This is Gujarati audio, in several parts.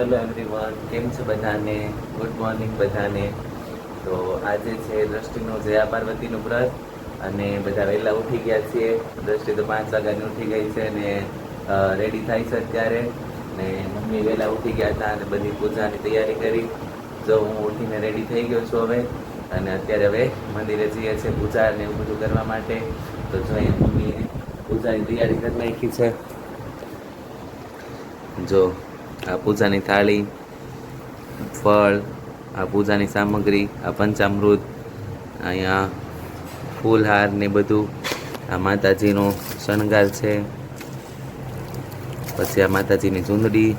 હેલો એવરીવન કેમ છે બધાને? ગુડ મોર્નિંગ બધાને. તો આજે છે દ્રષ્ટિનું જયા પાર્વતીનું વ્રત અને બધા વહેલા ઉઠી ગયા છીએ. દ્રષ્ટિ તો પાંચ વાગ્યાની ઉઠી ગઈ છે અને રેડી થાય છે અત્યારે. ને મમ્મી વહેલા ઉઠી ગયા હતા અને બધી પૂજાની તૈયારી કરી. જો હું ઉઠીને રેડી થઈ ગયો છું હવે. અને અત્યારે હવે મંદિરે જઈએ છીએ પૂજા ને એવું બધું કરવા માટે. તો જો અહીંયા મમ્મીએ પૂજાની તૈયારી કરી નાખી છે. જો આ પૂજાની થાળી ફળ આ પૂજાની સામગ્રી આ પંચામૃત અહીંયા ફૂલહાર ને બધું. આ માતાજીનો શણગાર છે. પછી આ માતાજીની ચૂંદડી.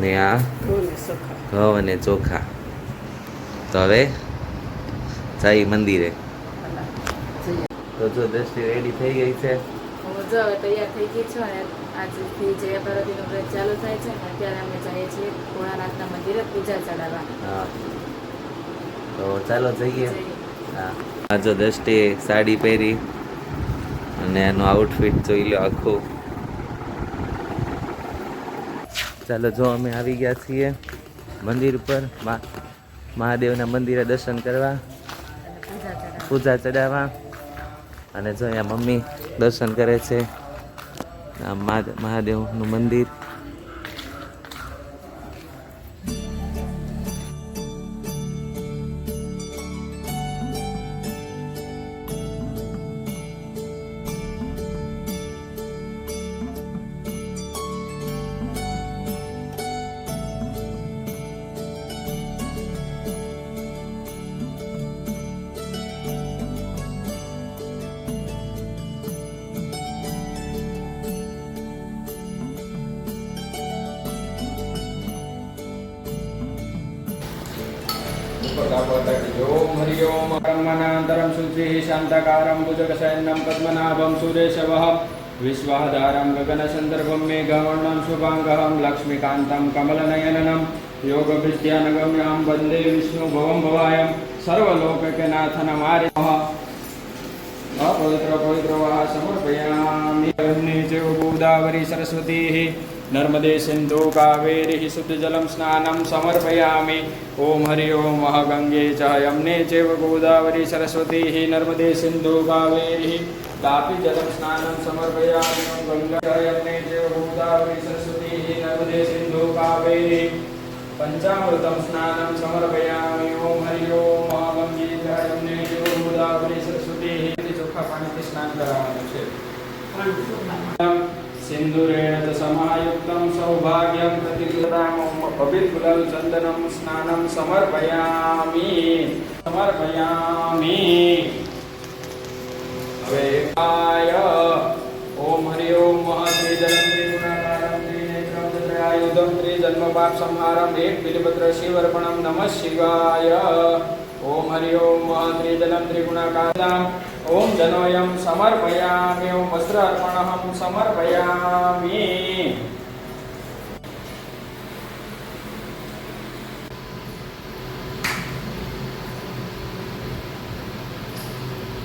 ને આ ઘઉં અને ચોખા. તો હવે જઈ મંદિરે. તો જો દ્રષ્ટિ રેડી થઈ ગઈ છે. જો તૈયાર થઈ ગઈ છું અને આજથી જયા પાર્વતીનું વ્રત ચાલુ થાય છે અને અત્યારે અમે જઈએ છીએ ભોળાનાથના મંદિરે પૂજા ચડાવવા. તો ચાલો જઈએ. હા. આ જો દ્રષ્ટિ સાડી પહેરી અને એનું આઉટફિટ જોઈ લો આખું. ચાલો જો અમે આવી ગયા છીએ મંદિર પર. મહાદેવના મંદિરે દર્શન કરવા. અને પૂજા ચડાવવા. પૂજા ચડાવવા. અને જો અહીંયા મમ્મી દર્શન કરે છે. આ મહાદેવનું મંદિર. ओम हरि ओम ब्रह्मणान्तरं शुचिः शान्तकारं भुजगशयनं पद्मनाभं सुरेशवः विश्वाधारं गगनसन्दर्भं मेघवर्णं शुभाङ्गहं लक्ष्मीकान्तं कमलनयननं योगविद्यानगम्यं वन्दे विष्णुभवं भवायं सर्वलोकनाथनमारिणः अपवित्र पवित्र वा समर्पयामि अग्नि च गोदावरी सरस्वतीः નર્મદે સિંધુ કાવેરી શુદ્ધજલમ સ્નાનમ સમર્પયામિ ઓમ હરિ ઓમ મહાગંગે ચ યમને ચેવ ગોદાવરી સરસ્વતી નર્મદે સિંધુ કાવેરી તાપી જલમ સ્નાનમ સમર્પયામિ ગંગા યમને ચેવ ગોદાવરી સરસ્વતી નર્મદે સિંધુ કાવેરી પંચામૃતમ સ્નાનમ સમર્પયામિ ઓમ હરિ ઓમ મહાગંગે ચ યમને ચેવ ગોદાવરી સરસ્વતી ચોખ્ખા પાણીથી સ્નાન કરાવવાનું છે સિંદુરેણ સમાયુક્તમ સૌભાગ્યમ પ્રતિકૃતામ અભિકુલમ ચંદનમ સ્નાનમ સમર્પયામિ સમર્પયામિ હવે એકાય ઓમ હરિ ઓમ મહાત્રી જલમ ત્રિગુણાકારમ ત્રિનેત્રમ ત્રિઆયુધમ ત્રિજન્મ પાપ સંહારમ એક બિલપત્ર શિવર્પણમ નમઃ શિવાય ઓમ હરિ ઓમ ત્રિદલમ ત્રિગુણાકારામ ઓમ જનોયમ સમર્પયામિ ઓમ વસ્ત્ર અર્પણહમ સમર્પયામિ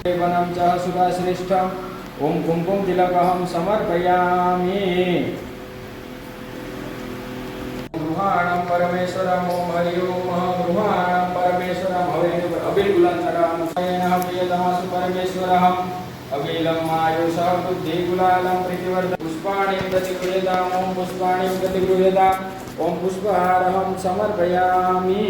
વનમ ચ સુભાશ્રેષ્ઠમ ઓમ કુમકુમ તિલકહમ સમર્પયામિ ગૃહાણમ પરમેશ્વરમ ઓમ હરિ ઓમ गुलाचरानुसारेण प्रियतः सुपरमेश्वरः अविलम् आयुषः बुद्धिगुलालं प्रतिवर्ध पुष्पाणि प्रतिगृह्यताम् ॐ पुष्पाणि प्रतिगृह्यताम् ॐ पुष्पहारहं समर्पयामि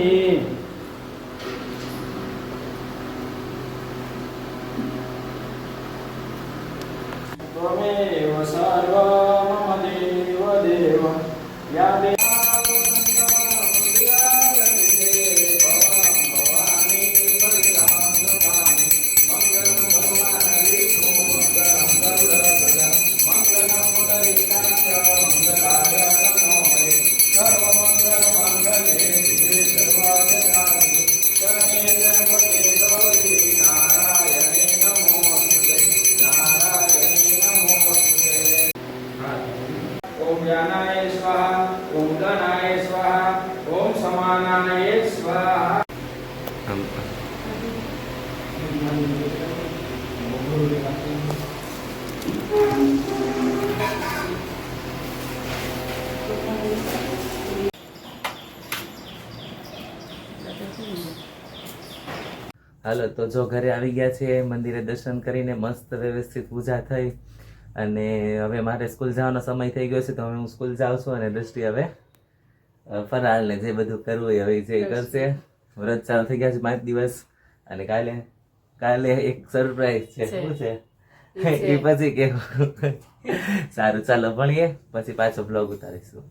त्वमेव सर्वा मम देव देव या देव નારાયણાય હાલો તો જો ઘરે આવી ગયા છે મંદિરે દર્શન કરીને મસ્ત વ્યવસ્થિત પૂજા થઈ. અને હવે મારે સ્કૂલ જવાનો સમય થઈ ગયો છે તો હવે હું સ્કૂલ જાઉં છું અને દ્રષ્ટિ હવે ફરાળ ને જે બધું કરવું હોય હવે જે કરશે. વ્રત ચાલુ થઈ ગયા છે પાંચ દિવસ અને કાલે કાલે એક સરપ્રાઈઝ છે. શું છે? એ પછી કે સારું ચાલો ભણીએ પછી પાછો બ્લોગ ઉતારીશું.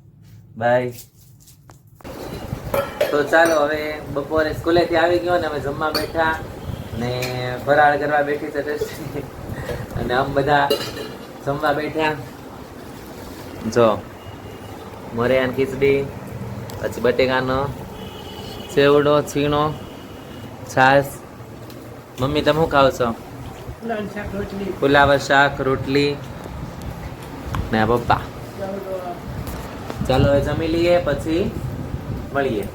બાય તો ચાલો હવે બપોરે સ્કૂલેથી આવી ગયો ને અમે જમવા બેઠા ને ફરાળ કરવા બેઠી છે અને આમ બધા જમવા બેઠા. જો મોરિયાન ખીચડી પછી બટેકાનો સેવડો છીણો છાશ. મમ્મી તમે શું ખાવ છો? ફુલાવર શાક રોટલી. ને પપ્પા. ચાલો હવે જમી લઈએ પછી મળીએ.